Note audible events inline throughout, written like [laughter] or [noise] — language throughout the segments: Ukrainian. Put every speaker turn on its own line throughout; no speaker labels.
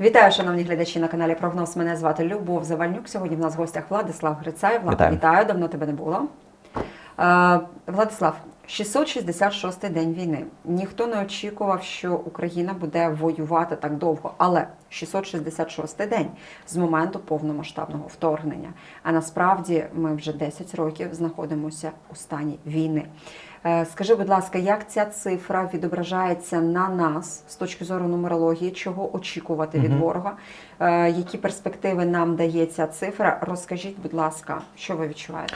Вітаю, шановні глядачі на каналі Прогноз. Мене звати Любов Завальнюк. Сьогодні в нас в гостях Владислав Грицаєв. Влад,
Вітаю.
вітаю, давно тебе не було. Е, Владислав, 666-й день війни. Ніхто не очікував, що Україна буде воювати так довго, але 666-й день з моменту повномасштабного вторгнення. А насправді ми вже 10 років знаходимося у стані війни. Е, Скажи, будь ласка, як ця цифра відображається на нас з точки зору нумерології, чого очікувати від ворога? Е, Які перспективи нам дає ця цифра? Розкажіть, будь ласка, що ви відчуваєте?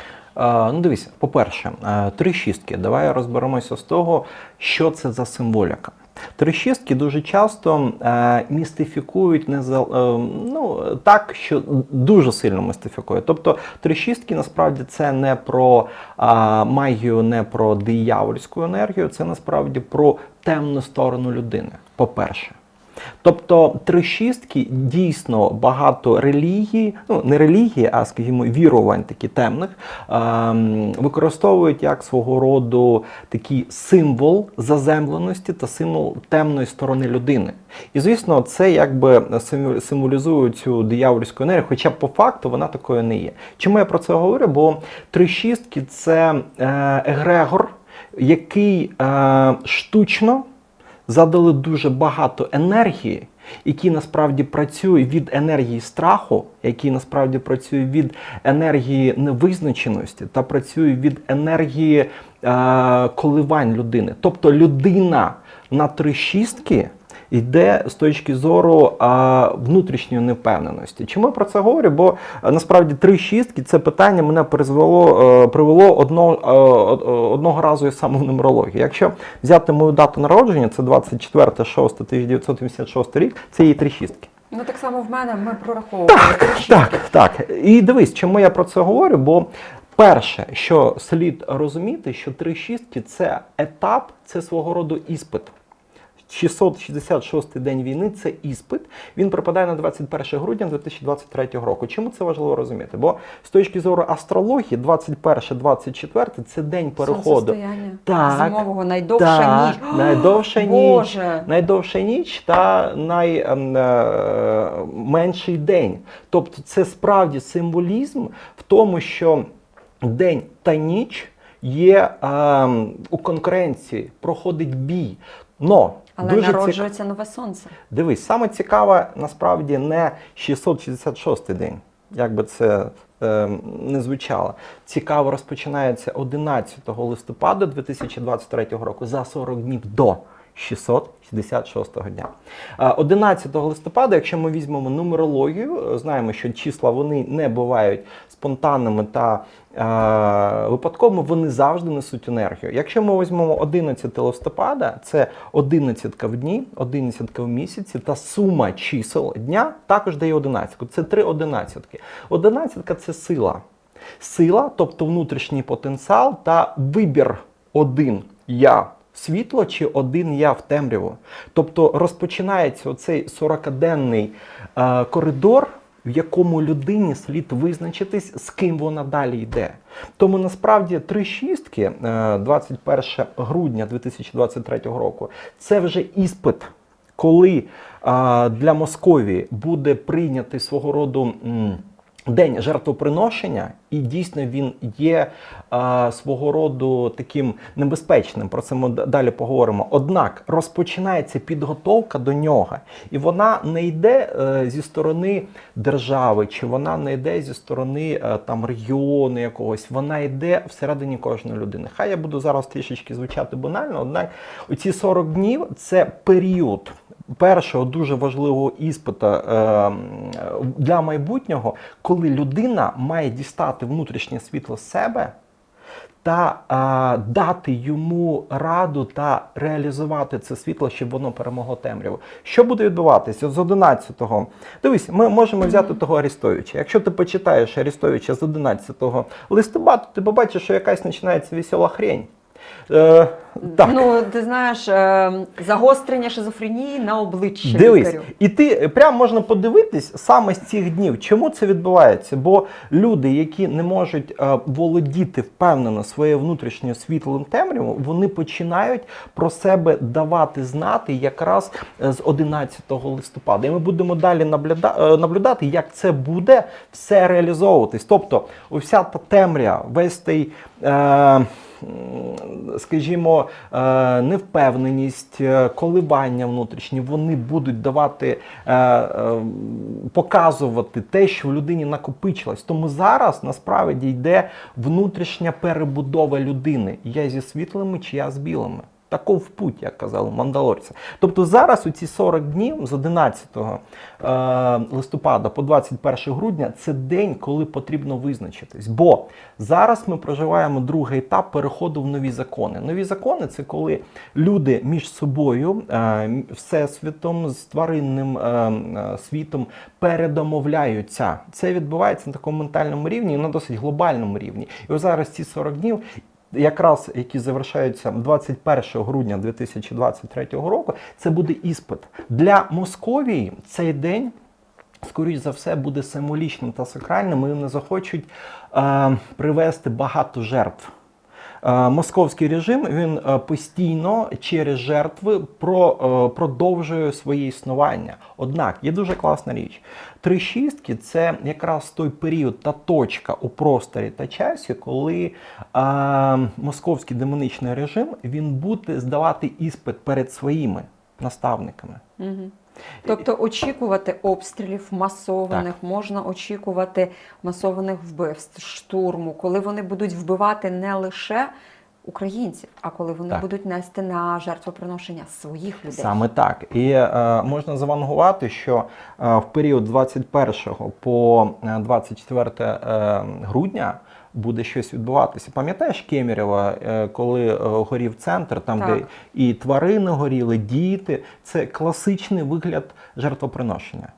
Ну, дивіться, по-перше, е, три шістки. Давай розберемося з того, що це за символіка. Три шістки дуже часто е, містифікують не за, е, ну, так, що дуже сильно містифікують. Тобто трещистки насправді це не про е, магію, не про диявольську енергію, це насправді про темну сторону людини. По-перше. Тобто три шістки дійсно багато релігій, ну не релігії, а скажімо, вірувань такі темних, ем, використовують як свого роду такий символ заземленості та символ темної сторони людини. І звісно, це якби символізує цю диявольську енергію, хоча по факту вона такою не є. Чому я про це говорю? Бо три шістки це е, егрегор, який е, штучно задали дуже багато енергії, які насправді працює від енергії страху, який насправді працює від енергії невизначеності та працює від енергії е, коливань людини. Тобто людина на три шістки йде з точки зору внутрішньої невпевненості. Чому я про це говорю? Бо насправді три шістки це питання мене призвело, е, привело одного, е, од- одного разу і саме в нумерології. Якщо взяти мою дату народження, це 24.06.1986 рік, це є три шістки.
Ну так само в мене ми прораховували три шістки.
Так, так. І дивись, чому я про це говорю? Бо перше, що слід розуміти, що три шістки це етап, це свого роду іспит. 666 день війни це іспит. Він припадає на 21 грудня 2023 року. Чому це важливо розуміти? Бо з точки зору астрології, 21-24 це день переходу. Так,
зимового найдовша
Так,
ніч. [gasps]
найдовша ніч. Найдовша ніч та найменший день. Тобто це справді символізм в тому, що день та ніч є ем, у конкуренції, проходить бій. Но
Але
дуже цік-
народжується нове сонце.
Дивись, саме цікаве насправді не 666 день, як би це е, не звучало. Цікаво розпочинається 11 листопада 2023 року за 40 днів до 666 дня. Е, 11 листопада, якщо ми візьмемо нумерологію, е, знаємо, що числа вони не бувають спонтанними та е, випадковими, вони завжди несуть енергію. Якщо ми візьмемо 11 листопада, це 11 в дні, 11 в місяці, та сума чисел дня також дає 11. Це три одинадцятки. Одинадцятка це сила. Сила, тобто внутрішній потенціал та вибір один я світло чи один я в темряву. Тобто розпочинається оцей 40-денний е, коридор, в якому людині слід визначитись, з ким вона далі йде. Тому насправді три шістки, е, 21 грудня 2023 року, це вже іспит коли а, для Московії буде прийнятий свого роду м, день жертвоприношення, і дійсно він є а, свого роду таким небезпечним. Про це ми далі поговоримо. Однак розпочинається підготовка до нього, і вона не йде е, зі сторони держави, чи вона не йде зі сторони е, там регіону якогось. Вона йде всередині кожної людини. Хай я буду зараз трішечки звучати банально, однак оці 40 днів це період першого дуже важливого іспита е, для майбутнього, коли людина має дістати внутрішнє світло з себе та е, дати йому раду та реалізувати це світло, щоб воно перемогло темряву. Що буде відбуватися з 11-го? Дивись, ми можемо взяти того Арістовича. Якщо ти почитаєш Арістовича з 11 листопада, ти побачиш, що якась починається весела хрень. Е, так.
Ну, ти знаєш, е, загострення шизофренії на обличчі
Дивись,
лікарю.
і ти прям можна подивитись саме з цих днів, чому це відбувається. Бо люди, які не можуть е, володіти впевнено своєю внутрішньою світлом темрявом, вони починають про себе давати знати якраз е, з 11 листопада. І ми будемо далі наблюда- наблюдати, як це буде все реалізовуватись. Тобто, вся та темря, весь той. Е, скажімо, е, невпевненість, е, коливання внутрішні, вони будуть давати, е, показувати те, що в людині накопичилось. Тому зараз насправді йде внутрішня перебудова людини. Я зі світлими чи я з білими. Таков путь, як казали мандалорці. Тобто зараз у ці 40 днів з 11 е, листопада по 21 грудня це день, коли потрібно визначитись. Бо зараз ми проживаємо другий етап переходу в нові закони. Нові закони це коли люди між собою, е, всесвітом, з тваринним е, світом передомовляються. Це відбувається на такому ментальному рівні на досить глобальному рівні. І ось зараз ці 40 днів якраз які завершаються 21 грудня 2023 року, це буде іспит для Московії. Цей день. Скоріш за все, буде символічним та сакральним, і вони захочуть е, привести багато жертв. Е, Московський режим він е, постійно через жертви е, продовжує своє існування. Однак є дуже класна річ. Три шістки це якраз той період та точка у просторі та часі, коли е, московський демонічний режим він буде здавати іспит перед своїми наставниками.
Мгм. Тобто очікувати обстрілів масованих, можна очікувати масованих вбивств, штурму, коли вони будуть вбивати не лише українців, а коли вони
Так.
будуть нести на жертвоприношення своїх людей.
Саме так. І е, можна завангувати, що е, в період 21 по е, 24 е, грудня буде щось відбуватися. Пам'ятаєш Кемерева, е, коли е, горів центр, там
Так.
де і тварини горіли, діти. Це класичний вигляд жертвоприношення.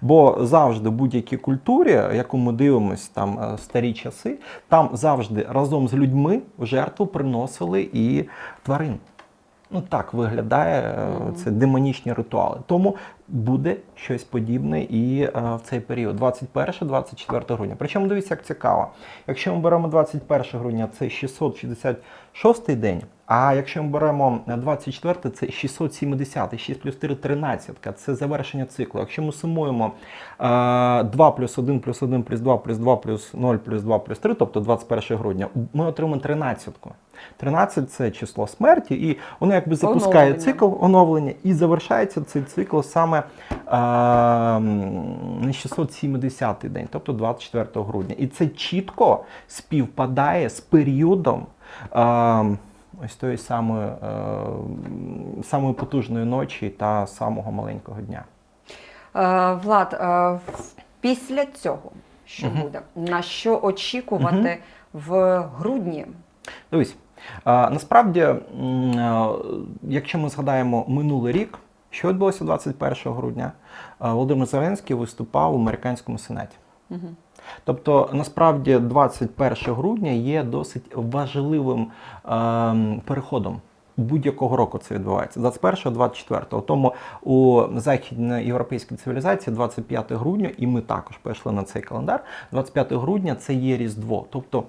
Бо завжди в будь-якій культурі, яку ми дивимося там е, старі часи, там завжди разом з людьми в жертву приносили і тварин. Ну так виглядає е, це демонічні ритуали. Тому буде щось подібне і е, в цей період, 21-24 грудня. Причому дивіться, як цікаво. Якщо ми беремо 21 грудня, це 666 день. А якщо ми беремо 24, це 670, 6 плюс 4 – 13, це завершення циклу. Якщо ми сумуємо е, 2 плюс 1 плюс 1 плюс 2 плюс 2 плюс 0 плюс 2 плюс 3, тобто 21 грудня, ми отримаємо 13. 13 це число смерті, і воно якби запускає
Оновлення.
цикл оновлення, і завершається цей цикл саме е, на 670 день, тобто 24 грудня. І це чітко співпадає з періодом. Е, Ось тої самої, е, самої потужної ночі та самого маленького дня.
Е, Влад, е, після цього що
Мгм.
буде? На що очікувати в грудні?
Дивись, насправді, якщо ми згадаємо минулий рік, що відбулося 21 грудня, Володимир Зеленський виступав у американському сенаті.
Мгм.
Тобто, насправді, 21 грудня є досить важливим ем, переходом. Будь-якого року це відбувається 21-24. Тому у західноєвропейській цивілізації 25 грудня, і ми також перейшли на цей календар. 25 грудня це є Різдво, тобто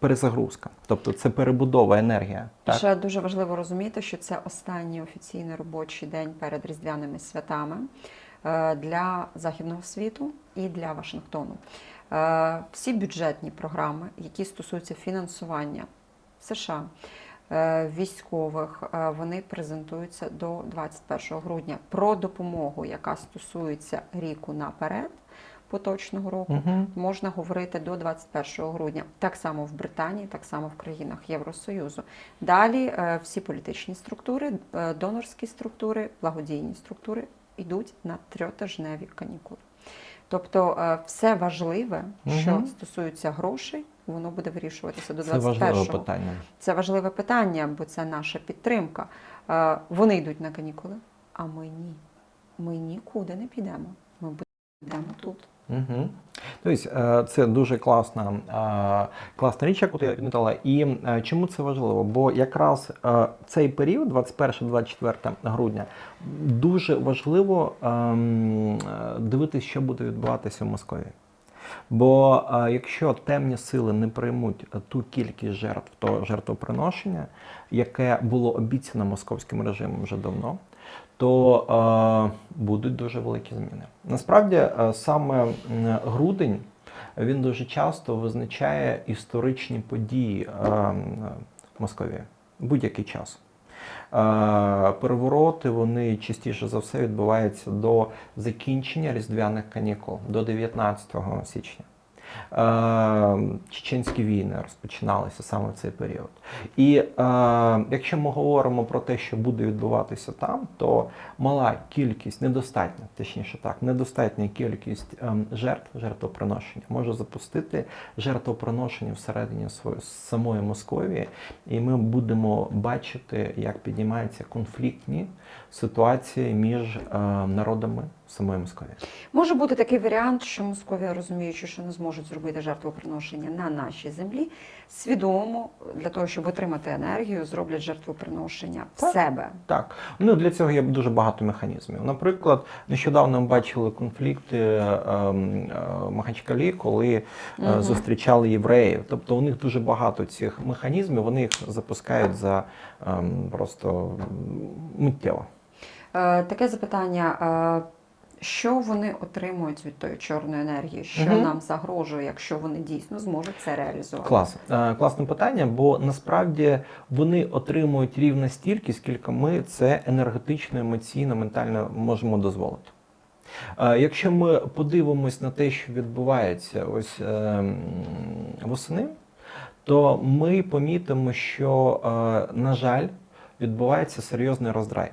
перезагрузка, тобто це перебудова енергія. Так?
Ще дуже важливо розуміти, що це останній офіційний робочий день перед різдвяними святами е, для західного світу і для Вашингтону. Е, Всі бюджетні програми, які стосуються фінансування США. е, Військових е, вони презентуються до 21 грудня про допомогу, яка стосується ріку наперед поточного року,
Мгм.
можна говорити до 21 грудня. Так само в Британії, так само в країнах Євросоюзу. Далі всі політичні структури, донорські структури, благодійні структури йдуть на трьотижневі канікули. Тобто е, все важливе, що
Мгм.
стосується грошей, воно буде вирішуватися до
Це важливе питання.
Це важливе питання, бо це наша підтримка. Е, Вони йдуть на канікули, а ми ні. Ми нікуди не підемо. Ми будемо тут.
Угу. Тобто це дуже класна, е, класна річ, яку ти відмітила. І е, чому це важливо? Бо якраз цей період, 21-24 грудня, дуже важливо ем, дивитися, що буде відбуватися в Москві. Бо якщо темні сили не приймуть ту кількість жертв, то жертвоприношення, яке було обіцяно московським режимом вже давно, то будуть дуже великі зміни. Насправді, саме грудень він дуже часто визначає історичні події Московії будь-який час. Перевороти вони частіше за все відбуваються до закінчення різдвяних канікул до 19 січня. Е, Чеченські війни розпочиналися саме в цей період. І е, якщо ми говоримо про те, що буде відбуватися там, то мала кількість, недостатня, точніше так, недостатня кількість ем, жертв, жертвоприношення може запустити жертвоприношення всередині своєї самої Московії, і ми будемо бачити, як піднімаються конфліктні ситуації між е, народами самої Московії.
Може бути такий варіант, що Московія, розуміючи, що не зможуть зробити жертвоприношення на нашій землі, свідомо для того, щоб отримати енергію, зроблять жертвоприношення в
Так.
себе.
Так, ну для цього є дуже багато механізмів. Наприклад, нещодавно ми бачили конфлікти ем, е, Махачкалі, коли е,
Мгм.
зустрічали євреїв. Тобто у них дуже багато цих механізмів, вони їх запускають за ем, просто миттєво.
Е, таке запитання. Що вони отримують від тої чорної енергії? Що
Мгм.
нам загрожує, якщо вони дійсно зможуть це реалізувати?
Клас. Е, Класне питання, бо насправді вони отримують рівно стільки, скільки ми це енергетично, емоційно, ментально можемо дозволити. Е, Якщо ми подивимось на те, що відбувається ось е, восени, то ми помітимо, що, на жаль, відбувається серйозний роздрай.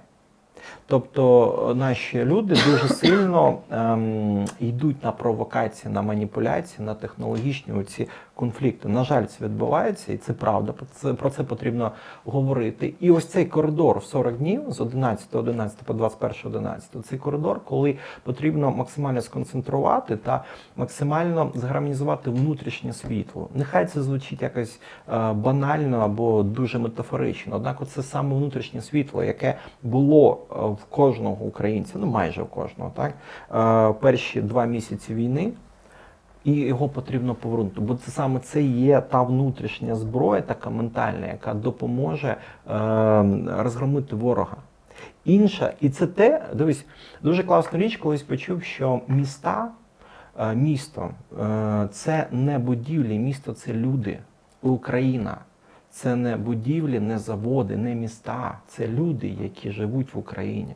Тобто е, наші люди дуже сильно ем, йдуть на провокації, на маніпуляції, на технологічні оці конфлікти. На жаль, це відбувається, і це правда. Про це, потрібно говорити. І ось цей коридор в 40 днів з 11.11 по 21.11, цей коридор, коли потрібно максимально сконцентрувати та максимально згармонізувати внутрішнє світло. Нехай це звучить якось е, банально або дуже метафорично. Однак, це саме внутрішнє світло, яке було е, в кожного українця, ну майже в кожного, так е, перші два місяці війни. І його потрібно повернути, бо це саме це є та внутрішня зброя, така ментальна, яка допоможе е, розгромити ворога. Інша, і це те, дивись, дуже класна річ, колись почув, що міста, е, місто е, це не будівлі, місто це люди. Україна це не будівлі, не заводи, не міста. Це люди, які живуть в Україні.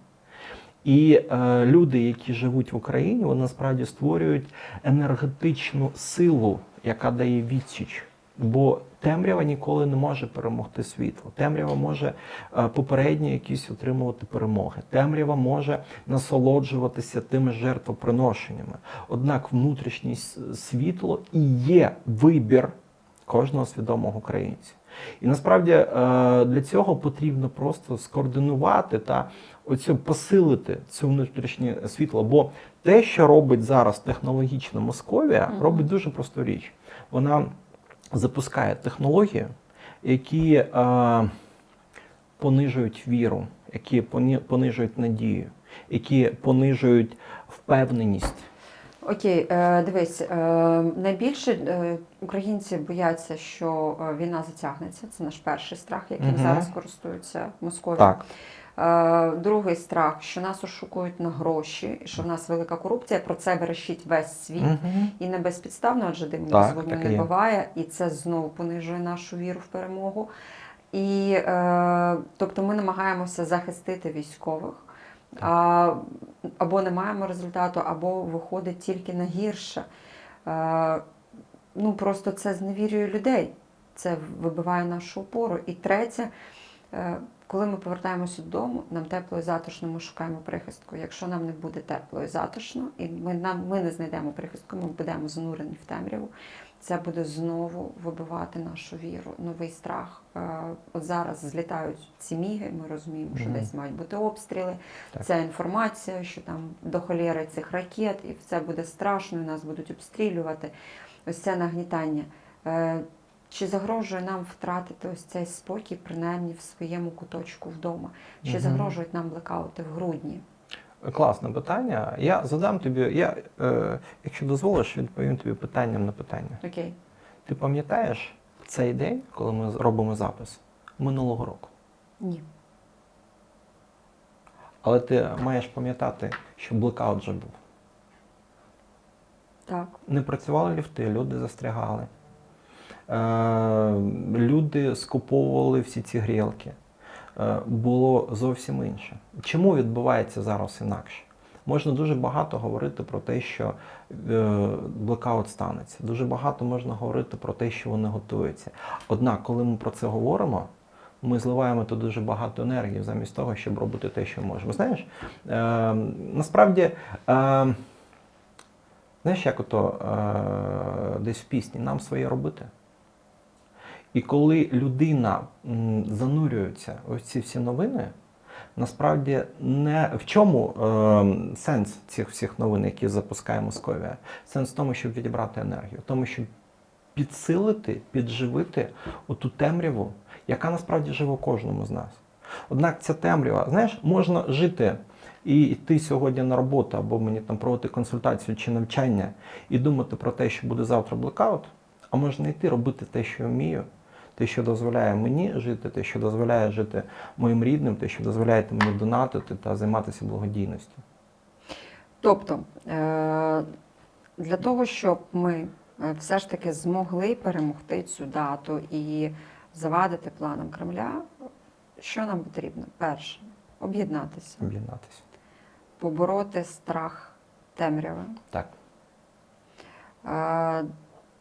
І е, люди, які живуть в Україні, вони насправді створюють енергетичну силу, яка дає відсіч. Бо темрява ніколи не може перемогти світло. Темрява може е, попередні якісь отримувати перемоги. Темрява може насолоджуватися тими жертвоприношеннями. Однак внутрішнє світло і є вибір кожного свідомого українця. І насправді е, для цього потрібно просто скоординувати та оцю посилити це внутрішнє світло. Бо те, що робить зараз технологічна Московія, робить дуже просту річ. Вона запускає технології, які е, понижують віру, які понижують надію, які понижують впевненість.
Окей, е, дивись, е, найбільше е, українці бояться, що війна затягнеться. Це наш перший страх, яким
Мгм.
зараз користуються Московія.
Так.
Другий страх, що нас ошукують на гроші, що в нас велика корупція. Про це верещить весь світ.
Мгм.
І не безпідставно, адже диму
Так,
з вогню не буває, і це знову понижує нашу віру в перемогу. І тобто ми намагаємося захистити військових, а, або не маємо результату, або виходить тільки на гірше. Е, ну просто це зневірює людей, це вибиває нашу опору. І третє, Е, Коли ми повертаємося додому, нам тепло і затишно, ми шукаємо прихистку. Якщо нам не буде тепло і затишно, і ми, нам, ми не знайдемо прихистку, ми будемо занурені в темряву, це буде знову вибивати нашу віру, новий страх. Е, От зараз злітають ці міги, ми розуміємо, що
Мгм.
десь мають бути обстріли.
Так.
Ця інформація, що там до холєри цих ракет, і все буде страшно, і нас будуть обстрілювати. Ось це нагнітання. Е, Чи загрожує нам втратити ось цей спокій, принаймні в своєму куточку вдома? Чи
Мгм.
загрожують нам блекаути в грудні?
Класне питання. Я задам тобі, я, е, якщо дозволиш, відповім тобі питанням на питання.
Окей.
Ти пам'ятаєш цей день, коли ми робимо запис минулого року?
Ні.
Але ти маєш пам'ятати, що блекаут вже був.
Так.
Не працювали ліфти, люди застрягали. Е, люди скуповували всі ці грілки. Е, було зовсім інше. Чому відбувається зараз інакше? Можна дуже багато говорити про те, що блекаут станеться. Дуже багато можна говорити про те, що вони готуються. Однак, коли ми про це говоримо, ми зливаємо тут дуже багато енергії замість того, щоб робити те, що можемо. Знаєш, е, насправді. Е, Знаєш, як ото е, десь в пісні нам своє робити. І коли людина занурюється в ці всі новини, насправді не в чому е, сенс цих всіх новин, які запускає Московія? Сенс в тому, щоб відібрати енергію, в тому, щоб підсилити, підживити оту темряву, яка насправді живе у кожному з нас. Однак ця темрява, знаєш, можна жити і йти сьогодні на роботу, або мені там проводити консультацію чи навчання, і думати про те, що буде завтра блекаут, а можна йти робити те, що вмію, те, що дозволяє мені жити, те, що дозволяє жити моїм рідним, те, що дозволяє мені донатити та займатися благодійністю.
Тобто, е, для того, щоб ми е, все ж таки змогли перемогти цю дату і завадити планам Кремля, що нам потрібно? Перше об'єднатися,
Об'єднатися.
побороти страх темряви,
Так.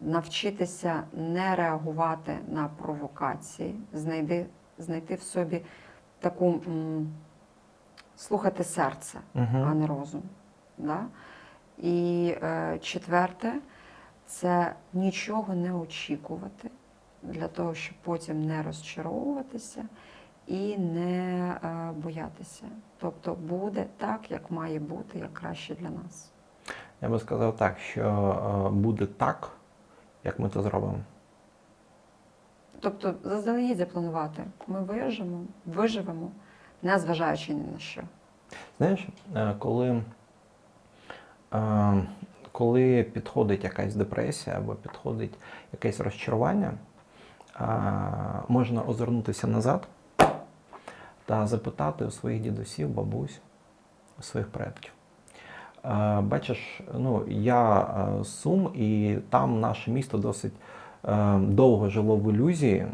Навчитися не реагувати на провокації, знайти, знайти в собі таку м, слухати серце, а
Угу.
не розум. Да? І е, четверте це нічого не очікувати для того, щоб потім не розчаровуватися і не е, боятися. Тобто буде так, як має бути, як краще для нас.
Я би сказав так, що е, буде так, як ми це зробимо.
Тобто, заздалегідь запланувати. Ми виживемо, виживемо, не зважаючи ні на що.
Знаєш, е, коли, е, коли підходить якась депресія або підходить якесь розчарування, е, можна озирнутися назад та запитати у своїх дідусів, бабусь, у своїх предків. Е, Бачиш, ну, я е, з Сум, і там наше місто досить е, довго жило в ілюзії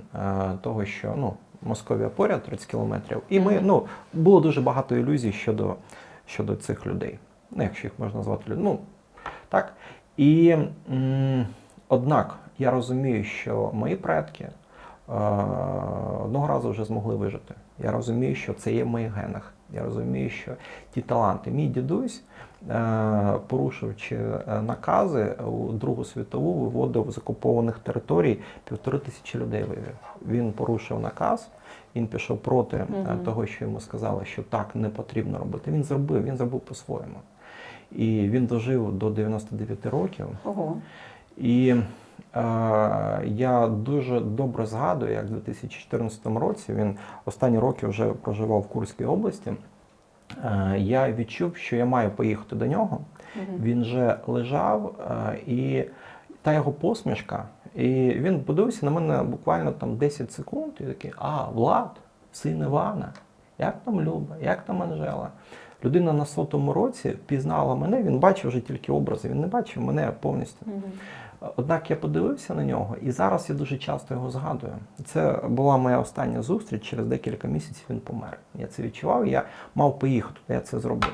того, що ну, Московія поряд 30 кілометрів. І ми, ну, було дуже багато ілюзій щодо, щодо цих людей. Ну, якщо їх можна назвати людьми. Ну, так. І м, однак я розумію, що мої предки е, одного разу вже змогли вижити. Я розумію, що це є в моїх генах. Я розумію, що ті таланти. Мій дідусь, е, порушивши е, накази у Другу світову, виводив з окупованих територій півтори тисячі людей вивів. Він порушив наказ, він пішов проти
Мгм.
того, що йому сказали, що так не потрібно робити. Він зробив, він зробив по-своєму. І він дожив до 99 років.
Ого.
І я дуже добре згадую, як в 2014 році він останні роки вже проживав в Курській області. Е, я відчув, що я маю поїхати до нього. Він же лежав, е, і та його посмішка, і він подивився на мене буквально там 10 секунд, і такий, а, Влад, син Івана, як там Люба, як там Анжела. Людина на сотому році впізнала мене, він бачив вже тільки образи, він не бачив мене повністю.
Мгм.
Однак я подивився на нього, і зараз я дуже часто його згадую. Це була моя остання зустріч. Через декілька місяців він помер. Я це відчував. Я мав поїхати, я це зробив.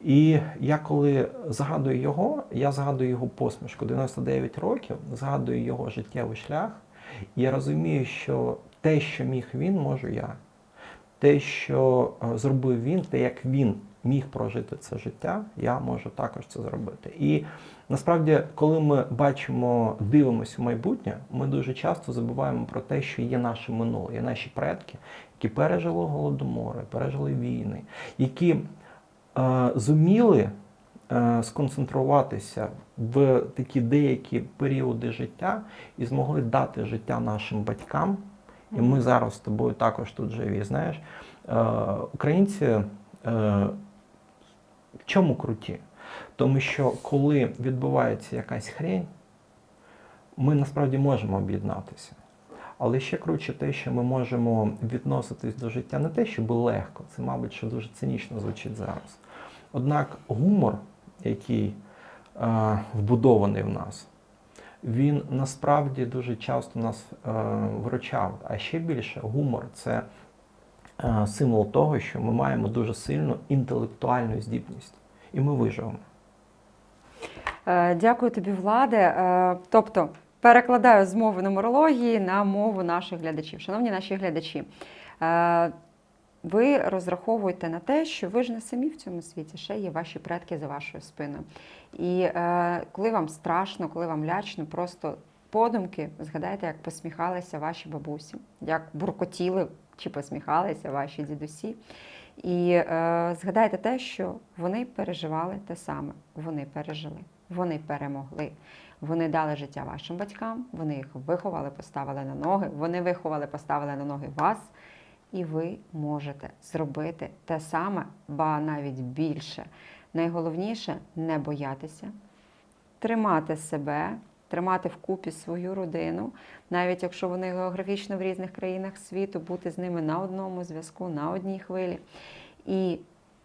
І я коли згадую його, я згадую його посмішку 99 років, згадую його життєвий шлях. І я розумію, що те, що міг він, можу я. те, що е, зробив він, те, як він міг прожити це життя, я можу також це зробити. І насправді, коли ми бачимо, дивимося в майбутнє, ми дуже часто забуваємо про те, що є наше минуле, є наші предки, які пережили голодомори, пережили війни, які е, зуміли е, сконцентруватися в такі деякі періоди життя і змогли дати життя нашим батькам. І ми зараз з тобою також тут живі. Знаєш, е, українці е, чому круті? Тому що коли відбувається якась хрень, ми насправді можемо об'єднатися. Але ще круче те, що ми можемо відноситись до життя не те, щоб легко, це, мабуть, що дуже цинічно звучить зараз. Однак гумор, який е, вбудований в нас, він насправді дуже часто нас е, вручав. А ще більше гумор це е, символ того, що ми маємо дуже сильну інтелектуальну здібність, і ми виживемо.
Е, Дякую тобі, Владе. Е, Тобто, перекладаю з мови нумерології на мову наших глядачів. Шановні наші глядачі, е, ви розраховуєте на те, що ви ж не самі в цьому світі, ще є ваші предки за вашою спиною. І коли вам страшно, коли вам лячно, просто подумки згадайте, як посміхалися ваші бабусі, як буркотіли чи посміхалися ваші дідусі. І е, згадайте те, що вони переживали те саме. Вони пережили, вони перемогли. Вони дали життя вашим батькам, вони їх виховали, поставили на ноги, вони виховали, поставили на ноги вас. І ви можете зробити те саме, ба навіть більше. Найголовніше не боятися, тримати себе, тримати вкупі свою родину, навіть якщо вони географічно в різних країнах світу, бути з ними на одному зв'язку, на одній хвилі. І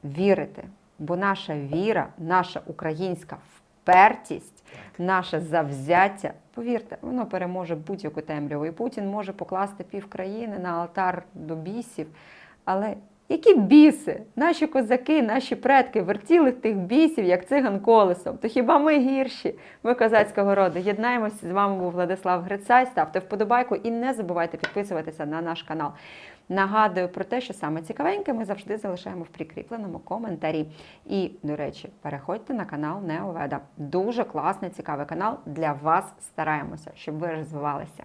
вірити. Бо наша віра, наша українська впертість, наше завзяття, повірте, воно переможе будь-яку темряву. І Путін може покласти пів країни на алтар до бісів. Але які біси? Наші козаки, наші предки вертіли тих бісів, як циган колесом. То хіба ми гірші? Ми козацького роду. Єднаємося з вами був Владислав Грицай. Ставте вподобайку і не забувайте підписуватися на наш канал. Нагадую про те, що саме цікавеньке ми завжди залишаємо в прикріпленому коментарі. І, до речі, переходьте на канал Неоведа. Дуже класний, цікавий канал. Для вас стараємося, щоб ви розвивалися.